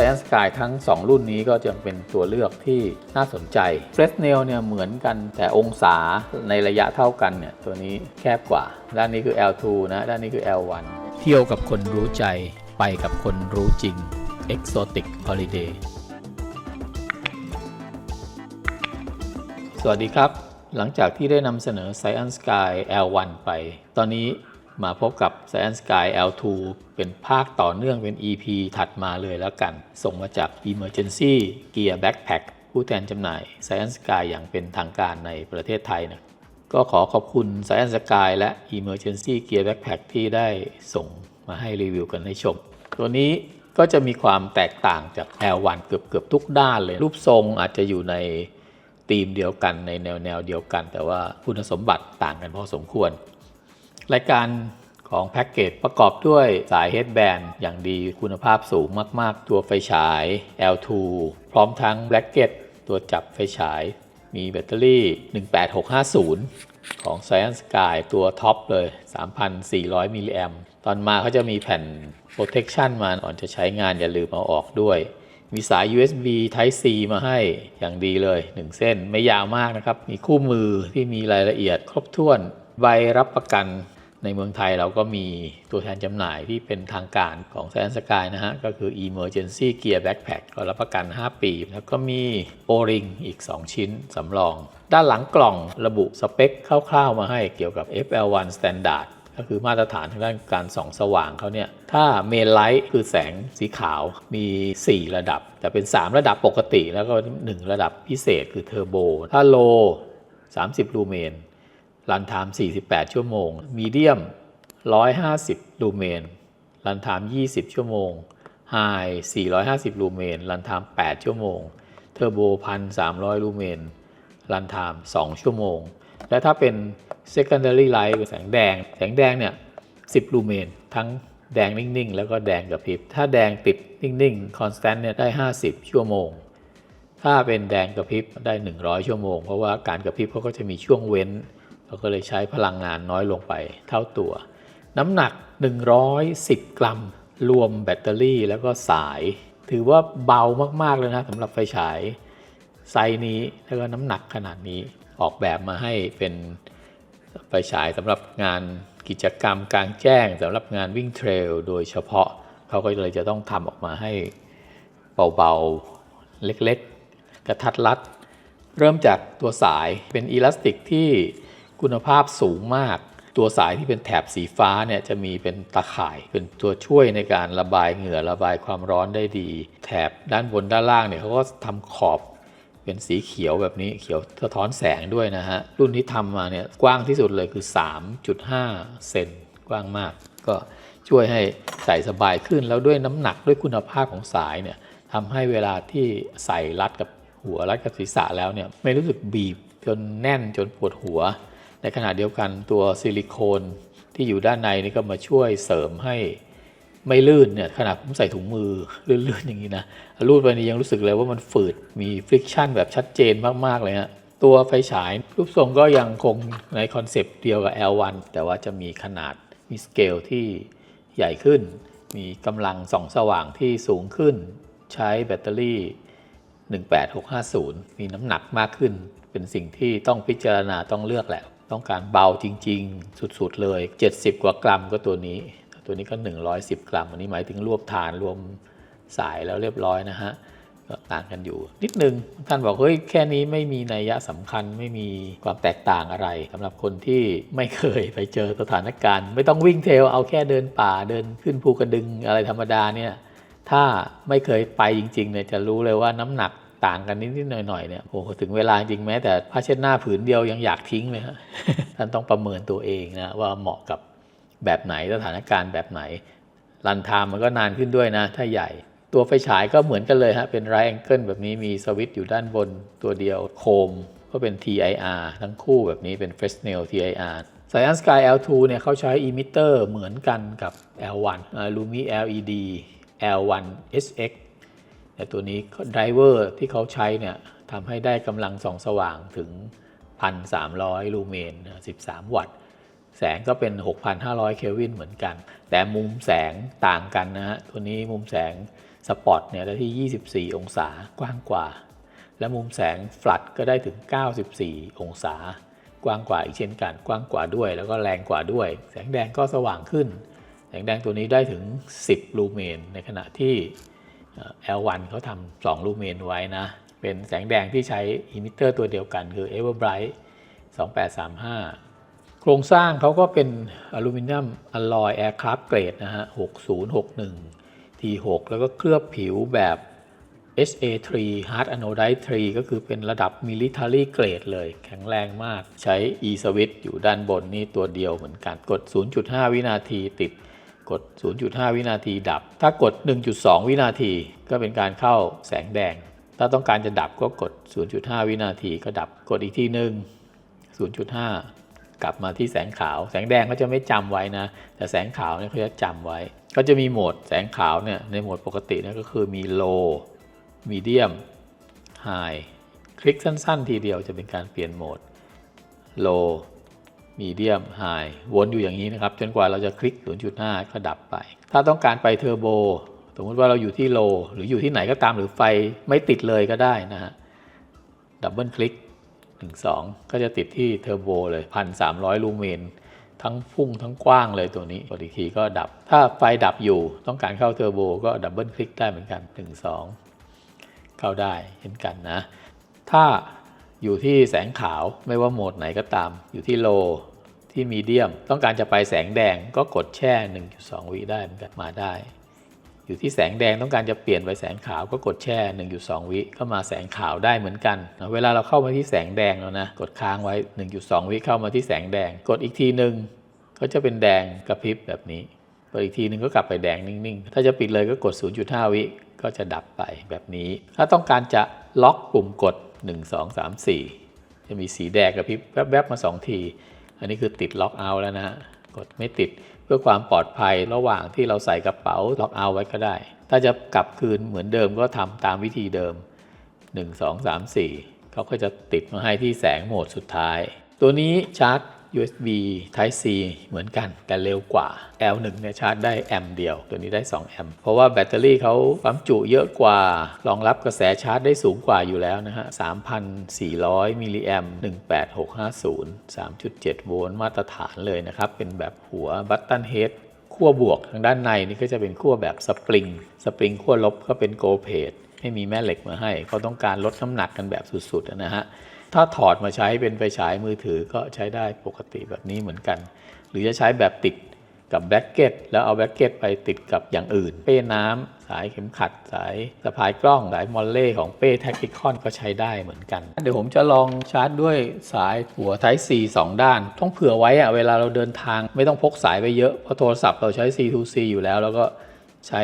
Science Sky ทั้ง 2 รุ่นนี้ก็จะเป็นตัวเลือกที่น่าสนใจ f r e s n e l เนี่ยเหมือนกันแต่องศาในระยะเท่ากันเนี่ยตัวนี้แคบกว่า ด้านนี้คือ L2 นะด้านนี้คือ L1 เที่ยวกับคนรู้ใจไปกับคนรู้จริง Exotic Holiday สวัสดีครับ หลังจากที่ได้นำเสนอ Science Sky L1 ไป ตอนนี้ มาพบกับ Science Sky L2 เป็นภาคต่อเนื่องเป็น EP ถัดมาเลยแล้วกัน ส่งมาจาก Emergency Gear Backpack ผู้แทนจำหน่าย Science Sky อย่างเป็นทางการในประเทศไทยนะก็ขอขอบคุณ Science Sky และ Emergency Gear Backpack ที่ได้ส่งมาให้รีวิวกันให้ชม ตัวนี้ก็จะมีความแตกต่างจาก L1 เกือบเกือบทุกด้านเลย รูปทรงอาจจะอยู่ในธีมเดียวกันในแนวแนวเดียวกัน แต่ว่าคุณสมบัติต่างกันพอสมควร รายการของแพ็กเกจประกอบด้วยสายเฮดแบนอย่างดีคุณภาพสูงมาก ๆ ตัวไฟฉาย L2 พร้อมทั้งแบล็กเก็ตตัวจับไฟฉาย มีแบตเตอรี่ 18650 ของ Science Sky ตัวท็อปเลย 3,400 มิลลิแอมตอนมาเขาจะมีแผ่น protection มาก่อนจะใช้งานอย่าลืมเอาออกด้วย มีสาย USB Type C มาให้อย่างดีเลย 1 เส้นไม่ยาวมากนะครับ มีคู่มือที่มีรายละเอียดครบถ้วน ใบรับประกัน ในเมืองไทยเราก็มีตัวแทนจำหน่ายที่เป็นทางการของ Science Sky นะฮะ ก็คือ Emergency Gear Backpack ก็รับประกัน 5 ปี แล้วก็มี O-ring อีก 2 ชิ้นสำรอง ด้านหลังกล่องระบุสเปคคร่าวๆมาให้เกี่ยวกับ FL1 Standard ก็คือมาตรฐานทางด้านการส่องสว่างเขาเนี่ย ถ้าเมนไลท์คือแสงสีขาวมี 4 ระดับ แต่เป็น 3 ระดับปกติแล้วก็ 1 ระดับพิเศษคือเทอร์โบ ถ้าโล 30 ลูเมน รันไทม์48 ชั่วโมง มีเดียม 150 ลูเมน รันไทม์20 ชั่วโมง ไฮ 450 ลูเมน รันไทม์8ชั่วโมง เทอร์โบ 1,300 ลูเมน รันไทม์2ชั่วโมง และถ้าเป็น secondary light แสงแดง แสงแดงเนี่ย 10 ลูเมน ทั้งแดงนิ่ง ๆ แล้วก็แดงกระพริบ ถ้าแดงติดนิ่ง ๆ constant เนี่ยได้ 50 ชั่วโมงถ้าเป็นแดงกระพริบได้ 100 ชั่วโมง เพราะว่าการกระพริบเขาก็จะมีช่วงเว้น เราก็เลยใช้พลังงานน้อยลงไปเท่าตัว น้ำหนัก 110 กรัม รวมแบตเตอรี่แล้วก็สาย ถือว่าเบามากๆเลยนะสำหรับไฟฉายไซส์นี้แล้วก็น้ำหนักขนาดนี้ออกแบบมาให้เป็นไฟฉายสำหรับงานกิจกรรมกลางแจ้งสำหรับงานวิ่งเทรลโดยเฉพาะเขาก็เลยจะต้องทำออกมาให้เบาๆ เล็กๆ กระทัดรัด เริ่มจากตัวสายเป็นอีลาสติกที่ คุณภาพสูงมาก ตัวสายที่เป็นแถบสีฟ้าเนี่ยจะมีเป็นตะข่าย เป็นตัวช่วยในการระบายเหงื่อระบายความร้อนได้ดี แถบด้านบนด้านล่างเนี่ยเขาก็ทำขอบเป็นสีเขียวแบบนี้เขียวสะท้อนแสงด้วยนะฮะ รุ่นที่ทำมาเนี่ยกว้างที่สุดเลยคือ 3.5 เซนกว้างมาก ก็ช่วยให้ใส่สบายขึ้นแล้วด้วยน้ำหนักด้วยคุณภาพของสายเนี่ยทำให้เวลาที่ใส่รัดกับหัวรัดกับศีรษะแล้วเนี่ยไม่รู้สึกบีบจนแน่นจนปวดหัว ในขณะเดียวกันตัวซิลิโคนที่อยู่ด้านในนี่ก็มาช่วยเสริมให้ไม่ลื่นเนี่ยขนาดผมใส่ถุงมือลื่นๆอย่างนี้นะรูดไปนี่ยังรู้สึกเลยว่ามันฝืดมีฟริกชันแบบชัดเจนมากๆเลยฮะตัวไฟฉายรูปทรงก็ยังคงในคอนเซปต์เดียวกับ L1 แต่ว่าจะมีขนาดมีสเกลที่ใหญ่ขึ้น มีกำลังส่องสว่างที่สูงขึ้น ใช้แบตเตอรี่ 18650 มีน้ำหนักมากขึ้น เป็นสิ่งที่ต้องพิจารณาต้องเลือกแหละ ต้องการเบาจริง ๆ สุด ๆ เลย 70 กว่ากรัมก็ตัวนี้ ตัวนี้ก็ 110 กรัม อันนี้หมายถึงรวบฐานรวมสายแล้วเรียบร้อยนะฮะก็ต่างกันอยู่ นิดนึงท่านบอกเฮ้ยแค่นี้ไม่มีนัยยะสำคัญไม่มีความแตกต่างอะไรสำหรับคนที่ไม่เคยไปเจอสถานการณ์ ไม่ต้องวิ่งเทลเอาแค่เดินป่าเดินขึ้นภูกระดึงอะไรธรรมดาเนี่ยถ้าไม่เคยไปจริงๆเนี่ยจะรู้เลยว่าน้ำหนัก ต่างกันนิดๆหน่อยๆเนี่ยโอ้ถึงเวลาจริงแม้แต่ผ้าเช็ดหน้าผืนเดียวยังอยากทิ้งเลยฮะท่านต้องประเมินตัวเองนะว่าเหมาะกับแบบไหนสถานการณ์แบบไหนรันไทม์มันก็นานขึ้นด้วยนะ ถ้าใหญ่ ตัวไฟฉายก็เหมือนกันเลยฮะเป็นไรแองเกิลแบบนี้มีสวิตช์อยู่ด้านบนตัวเดียวโคมก็เป็น TIR ทั้งคู่แบบนี้เป็น Fresnel TIR Science Sky L2 เนี่ยเขาใช้อิมิเตอร์เหมือนกันกับ L1 Lumi LED L1 SX แต่ตัวนี้ไดรเวอร์ที่เขาใช้เนี่ยทำให้ได้กำลังส่องสว่างถึง 1,300 ลูเมน 13 วัตต์ แสงก็เป็น 6,500 เคลวินเหมือนกัน แต่มุมแสงต่างกันนะฮะ ตัวนี้มุมแสงสปอตเนี่ยได้ที่ 24 องศากว้างกว่า และมุมแสงฟลัดก็ได้ถึง 94 องศา กว้างกว่าอีกเช่นกัน กว้างกว่าด้วย แล้วก็แรงกว่าด้วย แสงแดงก็สว่างขึ้น แสงแดงตัวนี้ได้ถึง 10 ลูเมน ในขณะที่ L1 เขาทำ2ลูเมนไว้นะ เป็นแสงแดงที่ใช้อิมิเตอร์ตัวเดียวกันคือ Everbright 2835 โครงสร้างเขาก็เป็นอลูมิเนียมอลลอยแอร์คราฟเกรดนะฮะ 6061 T6 แล้วก็เคลือบผิวแบบ SA3 Hard Anodized 3ก็คือเป็นระดับ Military Grade เลย แข็งแรงมากใช้ e-switch อยู่ด้านบนนี่ตัวเดียวเหมือนกัน กด 0.5 วินาทีติด กด 0.5 วินาทีดับ ถ้ากด 1.2 วินาทีก็เป็นการเข้าแสงแดง ถ้าต้องการจะดับก็กด 0.5 วินาทีก็ดับ กดอีกทีหนึ่ง0.5 กลับมาที่แสงขาว แสงแดงเขาจะไม่จำไว้นะ แต่แสงขาวเนี่ยเขาจะจำไว้ ก็จะมีโหมดแสงขาวเนี่ย ในโหมดปกตินี่ก็คือมี low medium high คลิกสั้น ๆ ทีเดียวจะเป็นการเปลี่ยนโหมด low medium high วนอยู่อย่างนี้นะครับ จนกว่าเราจะคลิก 0.5 ก็ดับไป ถ้าต้องการไปเทอร์โบสมมติว่าเราอยู่ที่ low หรืออยู่ที่ไหนก็ตามหรือไฟไม่ติดเลยก็ได้นะฮะดับเบิลคลิก1 2 ก็จะติดที่เทอร์โบเลย 1,300 ลูเมน ทั้งพุ่งทั้งกว้างเลยตัวนี้กดอีกทีก็ดับ ถ้าไฟดับอยู่ต้องการเข้าเทอร์โบก็ดับเบิลคลิกได้เหมือนกัน 1 2 เข้าได้เช่นกันนะ ถ้า อยู่ที่แสงขาวไม่ว่าโหมดไหนก็ตาม อยู่ที่โลที่มีเดียม ต้องการจะไปแสงแดงก็กดแช่ 1.2 วิได้เหมือนกันมาได้ อยู่ที่แสงแดงต้องการจะเปลี่ยนไปแสงขาวก็กดแช่ 1.2 วิก็มาแสงขาวได้เหมือนกันเวลาเราเข้ามาที่แสงแดงแล้วนะกดค้างไว้ 1.2 วิเข้ามาที่แสงแดง กดอีกทีหนึ่งก็จะเป็นแดงกระพริบแบบนี้กดอีกทีหนึ่งก็กลับไปแดงนิ่งๆ ถ้าจะปิดเลยก็กด 0.5 วิก็จะดับไปแบบนี้ ถ้าต้องการจะล็อกปุ่มกด 1 2 3 4 จะมีสีแดงกระพริบแวบๆมา 2 ที อันนี้คือติดล็อกเอาแล้วนะฮะกดไม่ติดเพื่อความปลอดภัยระหว่างที่เราใส่กระเป๋าล็อกเอาไว้ก็ได้ ถ้าจะกลับคืนเหมือนเดิมก็ทำตามวิธีเดิม 1 2 3 4 เขาก็จะติดมาให้ที่แสงโหมดสุดท้าย ตัวนี้ชาร์จ USB Type C เหมือนกัน แต่เร็วกว่า L1 เนี่ยชาร์จได้แอมป์เดียว ตัวนี้ได้ 2 แอมป์เพราะว่าแบตเตอรี่เขาปั๊มจุเยอะกว่า รองรับกระแสชาร์จได้สูงกว่าอยู่แล้วนะฮะ 3,400 มิลลิแอมป์18650 3.7 โวลต์มาตรฐานเลยนะครับ เป็นแบบหัวบัตตันเฮดขั้วบวกทางด้านในนี่ก็จะเป็นขั้วแบบสปริง สปริงขั้วลบก็เป็นโกลเพดไม่มีแม่เหล็กมาให้เขาต้องการลดน้ำหนักกันแบบสุดๆนะฮะ ถ้าถอดมาใช้เป็นไฟฉายมือถือก็ใช้ได้ปกติแบบนี้เหมือนกัน หรือจะใช้แบบติดกับแบ็กเก็ตแล้วเอาแบ็กเก็ตไปติดกับอย่างอื่น เป้น้ำสายเข็มขัด สายสะพายกล้อง สายมอลเล่ของเป้แท็กติคอนก็ใช้ได้เหมือนกัน เดี๋ยวผมจะลองชาร์จด้วยสายหัว Type C 2 ด้าน ต้องเผื่อไว้อะเวลาเราเดินทางไม่ต้องพกสายไปเยอะ เพราะโทรศัพท์เราใช้ C to C อยู่แล้ว แล้วก็ใช้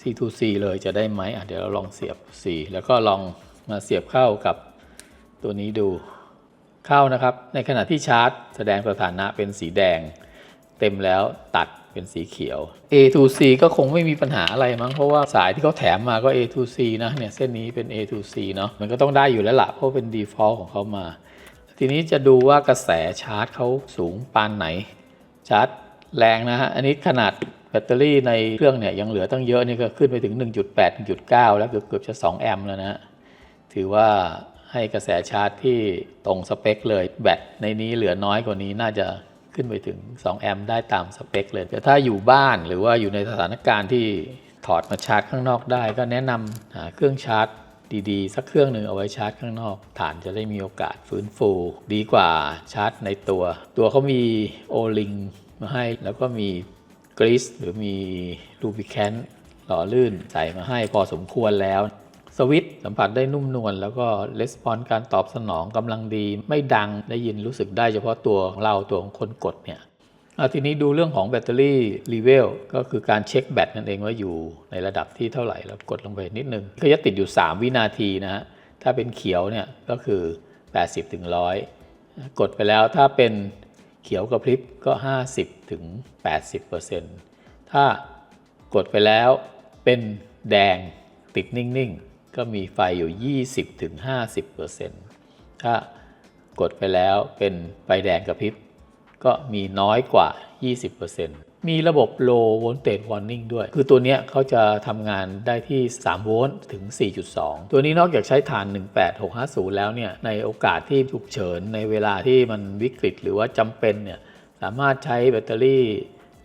C to C เลยจะได้ไหมอะเดี๋ยวเราลองเสียบ C แล้วก็ลองมาเสียบเข้ากับ ตัวนี้ดูเข้านะครับ ในขณะที่ชาร์จ แสดงสถานะเป็นสีแดง เต็มแล้วตัดเป็นสีเขียว A to C ก็คงไม่มีปัญหาอะไรมั้งเพราะว่าสายที่เขาแถมมาก็ A to C นะเนี่ยเส้นนี้เป็น A to C เนาะมันก็ต้องได้อยู่แล้วละเพราะเป็น default ของเขามา ทีนี้จะดูว่ากระแสชาร์จเขาสูงปานไหน ชาร์จแรงนะฮะอันนี้ขนาดแบตเตอรี่ในเครื่องเนี่ยยังเหลือตั้งเยอะนี่ก็ขึ้นไปถึง 1.8 1.9 แล้วเกือบเกือบจะ 2 แอมป์แล้วนะถือว่า ให้กระแสชาร์จที่ตรงสเปคเลยแบตในนี้เหลือน้อยกว่านี้น่าจะขึ้นไปถึง 2 แอมป์ได้ตามสเปคเลย แต่ถ้าอยู่บ้านหรือว่าอยู่ในสถานการณ์ที่ถอดมาชาร์จข้างนอกได้ ก็แนะนำหาเครื่องชาร์จดีๆ สักเครื่องหนึ่งเอาไว้ชาร์จข้างนอก ฐานจะได้มีโอกาสฟื้นฟู ดีกว่าชาร์จในตัว ตัวเขามีโอลิงมาให้แล้วก็มีกรีซหรือมีลูบิแคนหล่อลื่นใส่มาให้พอสมควรแล้ว สวิตสัมผัสได้นุ่มนวลแล้วก็レスปอนการตอบสนองกำลังดี ไม่ดังได้ยินรู้สึกได้เฉพาะตัวของเราตัวของคนกดเนี่ยทีนี้ดูเรื่องของแบตเตอรี่รีเวลก็คือการเช็คแบตนั่นเองว่าอยู่ในระดับที่เท่าไหร่แล้วกดลงไปนิดนึงก็จะติดอยู่ 3 วินาทีนะฮะถ้าเป็นเขียวเนี่ยก็คือ 80ถึง100 กดไปแล้วถ้าเป็นเขียวกระพริบก็ 50ถึง80%ถ้ากดไปแล้วเป็นแดงติดนิ่งๆ ก็มีไฟอยู่ 20-50%ถ้ากดไปแล้วเป็นไฟแดงกระพริบ ก็มีน้อยกว่า 20%มีระบบ low voltage warning ด้วย คือตัวเนี้ยเขาจะทำงานได้ที่ 3 โวลต์ถึง 4.2 ตัวนี้นอกจากใช้ฐาน 18650 แล้วเนี่ย ในโอกาสที่ฉุกเฉินในเวลาที่มันวิกฤตหรือว่าจำเป็นเนี่ย สามารถใช้แบตเตอรี่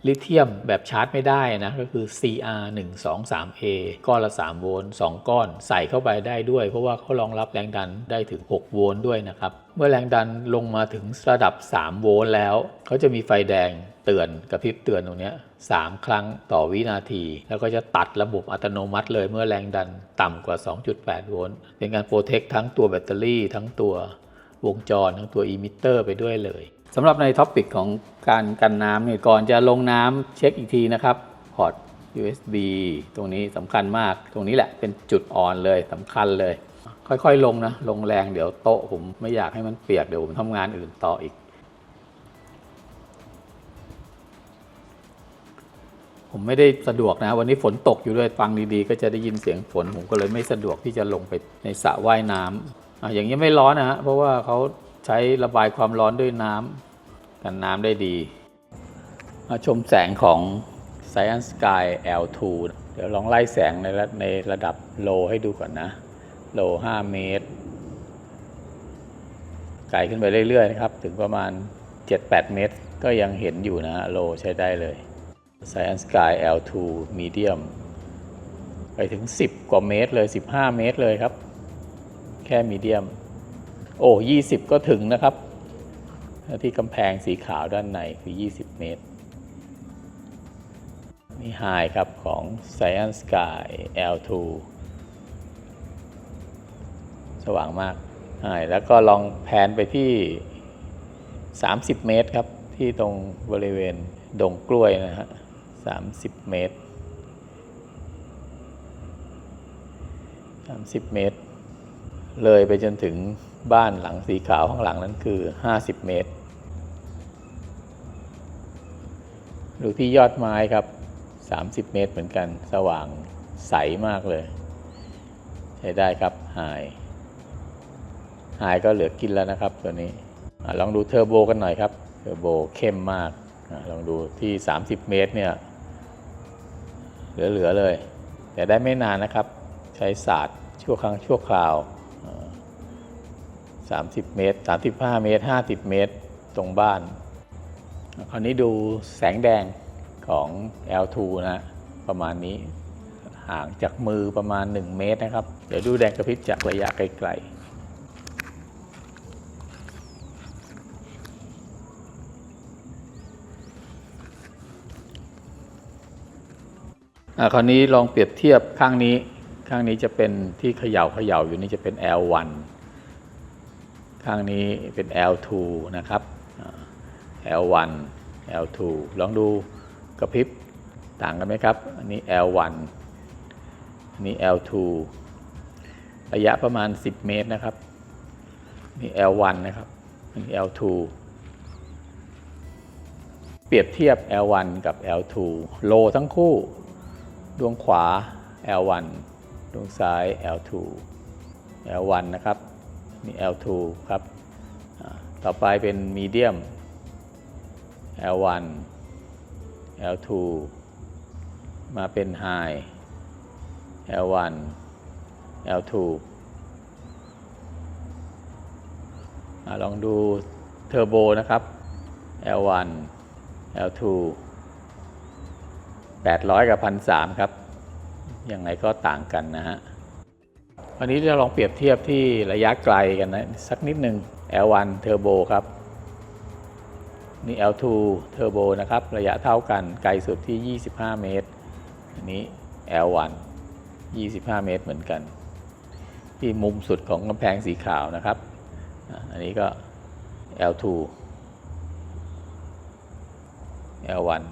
ลิเธียมแบบชาร์จไม่ได้นะก็คือ CR 1 2 3 A ก้อนละ 3 โวลต์2ก้อนใส่เข้าไปได้ด้วย เพราะว่าเขารองรับแรงดันได้ถึง 6 โวลต์ด้วยนะครับ เมื่อแรงดันลงมาถึงระดับ 3 โวลต์แล้ว เขาจะมีไฟแดงเตือนกระพริบเตือนตรงนี้3 ครั้งต่อวินาที แล้วก็จะตัดระบบอัตโนมัติเลยเมื่อแรงดันต่ำกว่า 2.8 โวลต์เป็นการโปรเทคทั้งตัวแบตเตอรี่ ทั้งตัววงจรทั้งตัวอิมิเตอร์ไปด้วยเลย สำหรับในท็อปิกของการกันน้ำเนี่ยก่อนจะลงน้ำเช็คอีกทีนะครับพอร์ต USB ตรงนี้สำคัญมาก ตรงนี้แหละเป็นจุดอ่อนเลยสำคัญเลย ค่อยๆลงนะ ลงแรงเดี๋ยวโต๊ะผมไม่อยากให้มันเปียกเดี๋ยวผมทำงานอื่นต่ออีก ผมไม่ได้สะดวกนะ วันนี้ฝนตกอยู่ด้วยฟังดีๆ ก็จะได้ยินเสียงฝน ผมก็เลยไม่สะดวกที่จะลงไปในสระว่ายน้ำอะอย่างนี้ไม่ร้อนนะฮะเพราะว่าเขา ใช้ระบายความร้อนด้วยน้ำกันน้ำได้ดีมาชมแสงของ Science Sky L2 เดี๋ยวลองไล่แสงในระในระดับโลให้ดูก่อนนะ โล 5 เมตร ไกลขึ้นไปเรื่อยๆนะครับ ถึงประมาณ 7-8 เมตร ก็ยังเห็นอยู่นะโลใช้ได้เลย Science Sky L2 Medium ไปถึง 10 กว่าเมตรเลย 15 เมตรเลยครับ แค่มีเดียม โอ้20ก็ถึงนะครับ ที่กำแพงสีขาวด้านในคือ 20 เมตร นี่ไฮครับของ Science Sky L2 สว่างมากไฮแล้วก็ลองแพนไปที่ 30 เมตรครับ ที่ตรงบริเวณดงกล้วยนะฮะ30 เมตร 30 เมตร เลยไปจนถึง บ้านหลังสีขาวข้างหลังนั้นคือ 50 เมตร ดูที่ยอดไม้ครับ 30 เมตรเหมือนกัน สว่างใสมากเลย ใช้ได้ครับหายหายก็เหลือกินแล้วนะครับตัวนี้อลองดูเทอร์โบกันหน่อยครับเทอร์โบเข้มมากอลองดูที่ 30 เมตรเนี่ยเหลือๆเลย แต่ได้ไม่นานนะครับ ใช้ศาสตร์ชั่วครั้งชั่วคราว 30 เมตร 35 เมตร 50 เมตรตรงบ้าน คราวนี้ดูแสงแดงของ L2 นะประมาณนี้ ห่างจากมือประมาณ 1 เมตรนะครับ เดี๋ยวดูแดงกระพริบจากระยะไกลๆอะคราวนี้ลองเปรียบเทียบข้างนี้ ข้างนี้จะเป็นที่เขย่าเขย่าอยู่นี่จะเป็น L1 ข้างนี้เป็น L2 นะครับ L1 L2 ลองดูกระพริบต่างกันไหมครับ อันนี้ L1 อันนี้ L2 ระยะประมาณ 10 เมตรนะครับ นี่ L1 นะครับอันนี้ L2 เปรียบเทียบ L1 กับ L2 โลทั้งคู่ ดวงขวา L1 ดวงซ้าย L2 L1 นะครับ นี่ L2 ครับ ต่อไปเป็นมีเดียม L1 L2 มาเป็น High L1 L2 อาลองดูเทอร์โบนะครับ L1 L2 800 กับ 1,300 ครับ ยังไงก็ต่างกันนะฮะ วันนี้เราลองเปรียบเทียบที่ระยะไกลกันนะ สักนิดหนึ่ง L1 เทอร์โบครับ นี่ L2 เทอร์โบนะครับ ระยะเท่ากันไกลสุดที่ 25 เมตร อันนี้ L1 25 เมตรเหมือนกัน ที่มุมสุดของกำแพงสีขาวนะครับ อันนี้ก็ L2 L1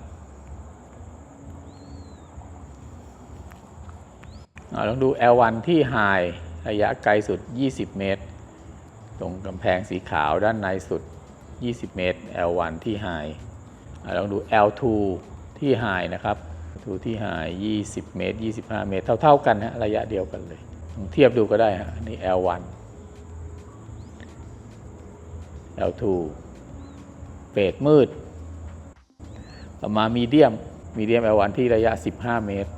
อา ลองดู L1 ที่ High ระยะไกลสุด 20 เมตร ตรงกำแพงสีขาวด้านในสุด 20 เมตร L1 ที่ High อาลองดู L2 ที่ High นะครับ L2 ที่ High 20 เมตร 25 เมตร เท่า ๆ กันฮะระยะเดียวกันเลยลองเทียบดูก็ได้ฮะอันนี้ L1 L2 เฟดมืด ต่อมามีเดียม มีเดียม L1 ที่ระยะ 15 เมตร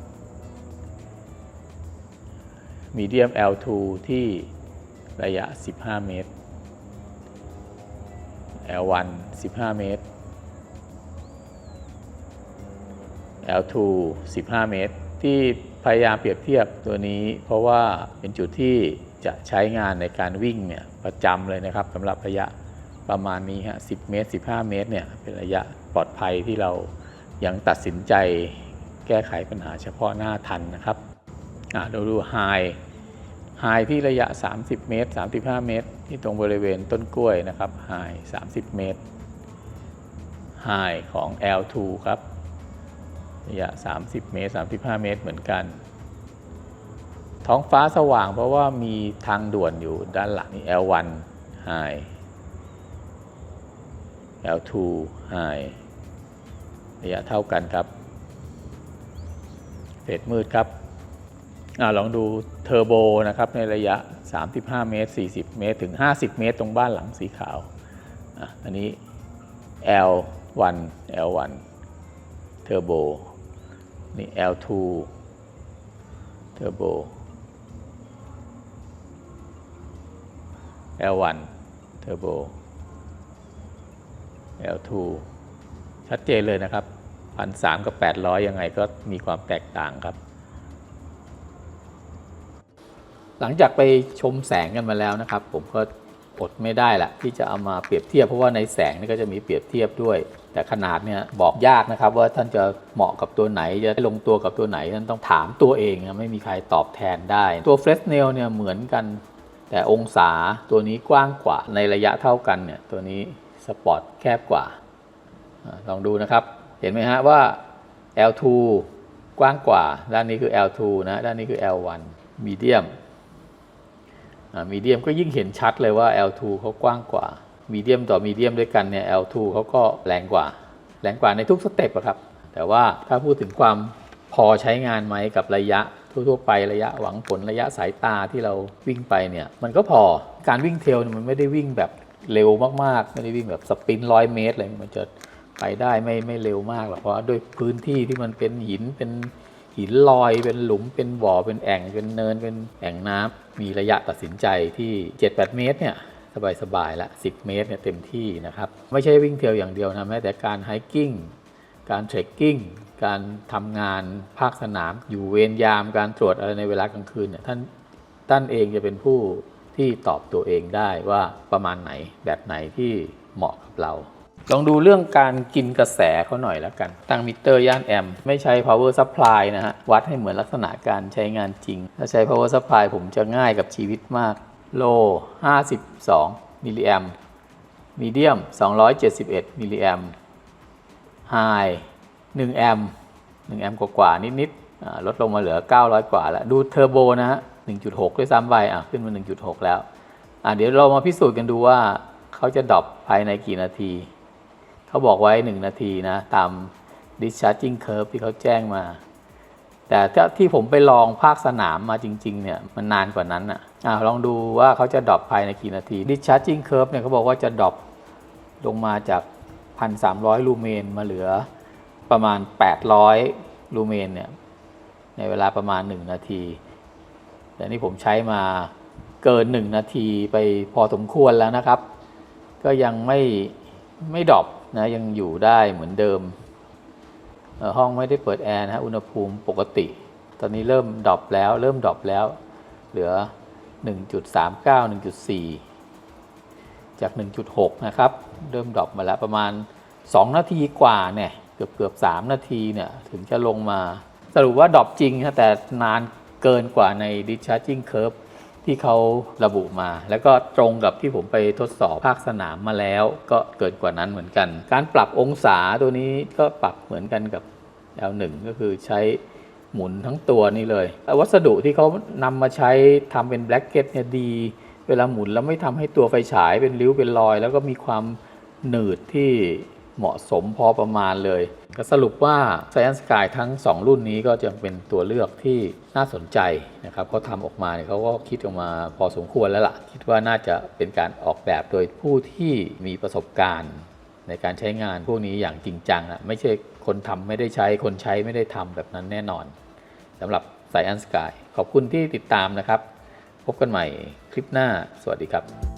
มีเดียม L2 ที่ระยะ 15 เมตร L1 15 เมตร L2 15 เมตร ที่พยายามเปรียบเทียบตัวนี้ เพราะว่าเป็นจุดที่จะใช้งานในการวิ่งเนี่ยประจำเลยนะครับสำหรับระยะประมาณนี้ฮะ 10 เมตร 15 เมตรเนี่ยเป็นระยะปลอดภัยที่เรายังตัดสินใจแก้ไขปัญหาเฉพาะหน้าทันนะครับ เราดูไฮไฮที่ระยะ 30 เมตร 35 เมตร ที่ตรงบริเวณต้นกล้วยนะครับไฮ30 เมตรไฮของ L2 ครับ ระยะ 30 เมตร 35 เมตรเหมือนกัน ท้องฟ้าสว่างเพราะว่ามีทางด่วนอยู่ด้านหลังนี่ L1 high L2 high ระยะเท่ากันครับเฟสมืดครับ อลองดูเทอร์โบนะครับในระยะ 35 เมตร 40 เมตร ถึง 50 เมตร ตรงบ้านหลังสีขาวออันนี้ L1 L1 เทอร์โบนี่ L2 เทอร์โบ L1 เทอร์โบ L2 ชัดเจนเลยนะครับพันสามกับ 800 ยังไงก็มีความแตกต่างครับ หลังจากไปชมแสงกันมาแล้วนะครับ ผมก็อดไม่ได้ละที่จะเอามาเปรียบเทียบเพราะว่าในแสงนี่ก็จะมีเปรียบเทียบด้วย แต่ขนาดเนี่ยบอกยากนะครับ ว่าท่านจะเหมาะกับตัวไหนจะลงตัวกับตัวไหนท่านต้องถามตัวเองนะไม่มีใครตอบแทนได้ ตัวเฟร s เนลเนี่ยเหมือนกัน แต่องศาตัวนี้กว้างกว่าในระยะเท่ากันเนี่ยตัวนี้สปอร์ตแคบกว่าอาลองดูนะครับ เห็นไหมฮะว่า L2 กว้างกว่า ด้านนี้คือ L2 นะด้านนี้คือ L1 medium มีเดียมก็ยิ่งเห็นชัดเลยว่า L2 เขากว้างกว่ามีเดียมต่อมีเดียมด้วยกันเนี่ย L2 เขาก็แรงกว่า แรงกว่าในทุกสเต็ปอะครับ แต่ว่าถ้าพูดถึงความพอใช้งานไหมกับระยะทั่วๆไประยะหวังผลระยะสายตาที่เราวิ่งไปเนี่ย มันก็พอการวิ่งเทรลเนี่ยมันไม่ได้วิ่งแบบเร็วมากๆ ไม่ได้วิ่งแบบสปรินต์ร้อยเมตรอะไรมันจะไปได้ไม่ไม่เร็วมากหรอกเพราะด้วยพื้นที่ที่มันเป็นหินเป็น หินลอยเป็นหลุมเป็นบ่อเป็นแอ่งเป็นเนินเป็นแอ่งน้ำมีระยะตัดสินใจที่ 7-8 เมตรเนี่ยสบายๆละ 10 เมตรเนี่ยเต็มที่นะครับ ไม่ใช่วิ่งเทรลอย่างเดียวนะแม้แต่การไฮกิ้งการเทรคกิ้งการทำงานภาคสนาม อยู่เวรยามการตรวจอะไรในเวลากลางคืนเนี่ยท่านท่านเองจะเป็นผู้ที่ตอบตัวเองได้ว่าประมาณไหนแบบไหนที่เหมาะกับเรา ลองดูเรื่องการกินกระแสเขาหน่อยแล้วกัน ตั้งมิเตอร์ย่านแอมป์ไม่ใช้ power supply นะฮะ วัดให้เหมือนลักษณะการใช้งานจริง ถ้าใช้ power supply ผมจะง่ายกับชีวิตมาก โล 52 มิลลิแอมมีเดียม 271 มิลลิแอมไฮ1แอมป์1แอมป์กว่าๆนิดๆลดลงมาเหลือ 900 กว่าแล้ว ดูเทอร์โบนะฮะ 1.6 ด้วยซ้ำไปอะขึ้นมา 1.6 แล้ว อะเดี๋ยวเรามาพิสูจน์กันดูว่าเขาจะดรอปภายในกี่นาที เขาบอกไว้ 1 นาทีนะ ตาม discharging curve ที่เขาแจ้งมา แต่ที่ผมไปลองภาคสนามมาจริง ๆ เนี่ย มันนานกว่านั้นอะอะลองดูว่าเขาจะดรอปภายในกี่นาที discharging curve เนี่ยเขาบอกว่าจะดรอปลงมาจาก 1,300 ลูเมนมาเหลือประมาณ 800 ลูเมนเนี่ย ในเวลาประมาณ 1 นาที แต่นี่ผมใช้มาเกิน 1 นาทีไปพอสมควรแล้วนะครับ ก็ยังไม่ไม่ดรอป นะยังอยู่ได้เหมือนเดิม ห้องไม่ได้เปิดแอร์นะฮะอุณหภูมิปกติ ตอนนี้เริ่มดรอปแล้ว เริ่มดรอปแล้ว เหลือ 1.39 1.4 จาก 1.6 นะครับ เริ่มดรอปมาแล้วประมาณ 2 นาทีกว่าเนี่ยเกือบเกือบ3นาทีเนี่ยถึงจะลงมา สรุปว่าดรอปจริงนะแต่นานเกินกว่าใน discharging curve ที่เขาระบุมา แล้วก็ตรงกับที่ผมไปทดสอบภาคสนามมาแล้ว ก็เกินกว่านั้นเหมือนกัน การปรับองศาตัวนี้ก็ปรับเหมือนกันกับ L1 ก็คือใช้หมุนทั้งตัวนี่เลย วัสดุที่เขานำมาใช้ทำเป็นแบล็กเก็ตเนี่ยดี เวลาหมุนแล้วไม่ทำให้ตัวไฟฉายเป็นริ้วเป็นรอย แล้วก็มีความหนืดที่ เหมาะสมพอประมาณเลย ก็สรุปว่า Science Sky ทั้ง 2 รุ่นนี้ก็จะเป็นตัวเลือกที่น่าสนใจนะครับเขาทำออกมาเนี่ยเขาก็คิดออกมาพอสมควรแล้วล่ะ คิดว่าน่าจะเป็นการออกแบบโดยผู้ที่มีประสบการณ์ในในการใช้งานพวกนี้อย่างจริงจังอะไม่ใช่คนทำไม่ได้ใช้คนใช้ไม่ได้ทำแบบนั้นแน่นอนสำหรับ Science Sky ขอบคุณที่ติดตามนะครับ พบกันใหม่คลิปหน้า สวัสดีครับ